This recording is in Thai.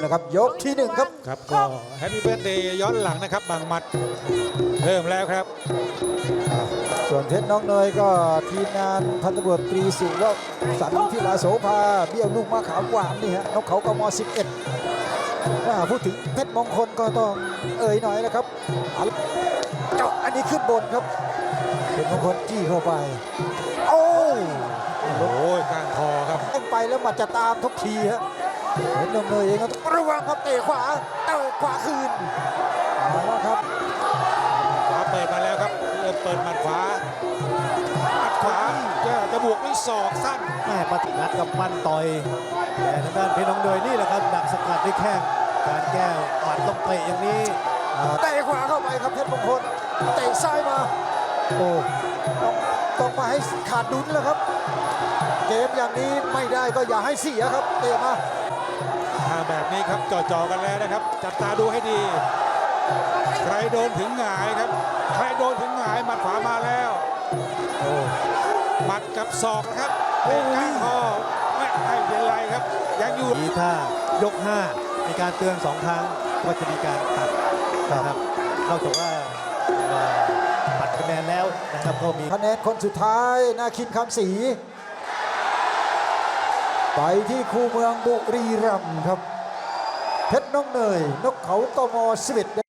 นะครับยกที่หนึ่งครับครับก็แฮปปี้เบิร์ดเดย์ย้อนหลังนะครับบางหมัดเริ่มแล้วครับ ส่วนเพชรน้องเนยก็ทีมงานพันตำรวจตรีสุวัฒน์สันทิลาโสภาเบี้ยวลูกมะขามหวานนี่ฮะนกเขากม11ถ้าพูดถึงเพชรมงคลก็ต้องเอ่ยหน่อยนะครับเอาละเจาะอันนี้ขึ้นบนครับเพชรมงคลจี้เข้าไป โอ้ แทงไปแล้วหมัดจะตามทุกทีฮะเพชรน้องเนยเองก็ต้องระวังครับเตะขวาเตะขวาคืนเอาละครับขวาเปิดมาแล้วครับเริ่มเปิดหมัดขวาหมัดขวาจะจะบวกด้วยศอกสั้นแม่ปฏิงัดกับปั้นต่อยแต่ทางด้านเพชรน้องเดยนี่แหละครับดักสกัดด้วยแข้งการแก้วหมัดต้องเตะอย่างนี้เตะขวาเข้าไปครับเพชรมงคลเตะซ้ายมาโอ้ ต้องต้องมาให้ขาดดุลแล้วครับ เกมอย่างนี้ไม่ได้ก็อย่าให้เสียครับเตะมาถ้าแบบนี้ครับจ่อๆกันแล้วนะครับ จับตาดูให้ดี ใครโดนถึงหงายครับ ใครโดนถึงหงายหมัดขวามาแล้วโอ้หมัดกับศอกนะครับเป็นก้านคอไม่ให้เป็นไรครับ ยังอยู่ดีถ้ายก 5 มีการเตือน2ครั้งก็จะมีการตัดนะครับนอกจากว่าเอ่อตัดคะแนนแล้วนะครับก็มีคะแนนคนสุดท้ายนาคินคำศรีไปที่คูเมืองบุรีรัมย์ครับ เพชรน้องเนย นกเขาตม11ได้